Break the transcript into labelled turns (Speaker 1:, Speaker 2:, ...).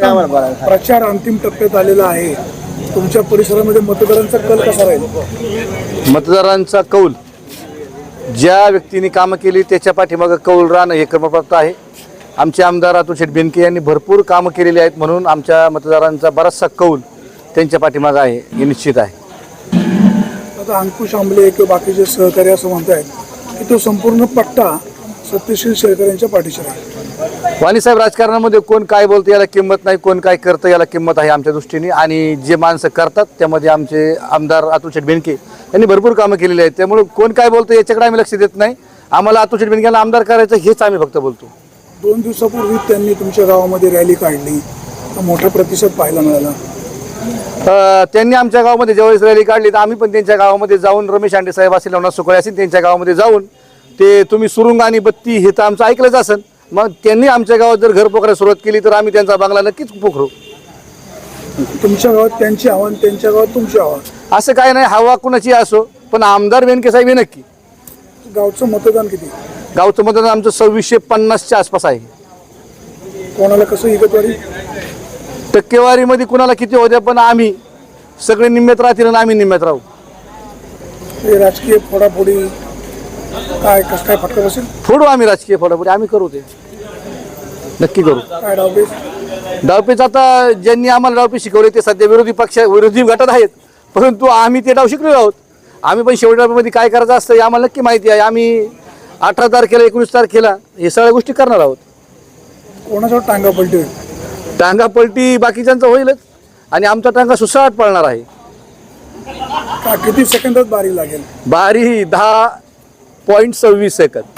Speaker 1: प्रचार अंतिम टप्प्यात आलेला आहे. तुमच्या परिसरामध्ये मतदारांचा कल कसा राहील?
Speaker 2: मतदारांचा कौल. ज्या व्यक्तीने कामं केली त्याच्या पाठीमागं कौल राहणं हे क्रमप्राप्त आहे. आमचे आमदार अतुल शेठ बेनके यांनी भरपूर कामं केलेली आहेत म्हणून आमच्या मतदारांचा बराचसा कौल त्यांच्या पाठीमागं आहे हे निश्चित आहे.
Speaker 1: आता अंकुश आंबले किंवा बाकीचे सहकारी असं म्हणतायत की तो संपूर्ण पट्टा सत्यशील शेळकर पाठीशी राहील
Speaker 2: वाणीसाहेब राजकारणामध्ये कोण काय बोलतं याला किंमत नाही कोण काय करतं याला किंमत आहे आमच्या दृष्टीने. आणि जे माणसं करतात त्यामध्ये आमचे आमदार अतुल शेठ बेनके यांनी भरपूर कामं केलेली आहेत. त्यामुळे कोण काय बोलतं याच्याकडे आम्ही लक्ष देत नाही. आम्हाला अतुल शेठ बेनकेला आमदार करायचं हेच आम्ही फक्त बोलतो.
Speaker 1: दोन दिवसापूर्वी त्यांनी तुमच्या गावामध्ये रॅली काढली. मोठा प्रतिसाद पाहायला मिळाला.
Speaker 2: त्यांनी आमच्या गावामध्ये ज्यावेळेस रॅली काढली तर आम्ही पण त्यांच्या गावामध्ये जाऊन रमेश आंडे साहेब असेल नवनाथ सुकळे असेल त्यांच्या गावामध्ये जाऊन ते तुम्ही सुरुंग आणि बत्ती हे तर आमचं ऐकलंच असेल. मग त्यांनी आमच्या गावात जर घर पोखरायला सुरुवात केली तर आम्ही त्यांचा बंगला नक्कीच पोखरू.
Speaker 1: तुमच्या गावात त्यांची हवा आणि त्यांच्या गावात तुमची हवा.
Speaker 2: असं काय नाही हवा कुणाची असो पण आमदार बेनके साहेब हे नक्की.
Speaker 1: गावचं मतदान किती?
Speaker 2: गावचं मतदान आमचं सव्वीसशे पन्नासच्या आसपास आहे.
Speaker 1: कोणाला कसं इगतवारी?
Speaker 2: टक्केवारीमध्ये कुणाला किती होत्या पण आम्ही सगळे निम्म्यात राहतील आणि आम्ही निम्म्यात राहू.
Speaker 1: हे राजकीय फोडाफोडी काय कसं काय फटका बसेल?
Speaker 2: फोडू आम्ही राजकीय फोडाफोडी आम्ही करू ते. नक्की करू.
Speaker 1: काय
Speaker 2: डावपेच आता ज्यांनी आम्हाला डावपे शिकवले ते सध्या विरोधी पक्ष विरोधी गटात आहेत. परंतु आम्ही ते डाव शिकलेलो आहोत. आम्ही पण शेवटी डावपेमध्ये काय करायचं असतं हे आम्हाला नक्की माहिती आहे. आम्ही अठरा तारखेला एकोणीस तारखेला हे सगळ्या गोष्टी करणार आहोत.
Speaker 1: कोणाचा टांगा पलटी होईल?
Speaker 2: टांगा पलटी बाकीच्यांचा होईलच. आणि आमचा टांगा सुसाट पळणार आहे.
Speaker 1: का किती सेकंदात बारी लागेल?
Speaker 2: बारी दहा पॉईंट सव्वीस सेकंद.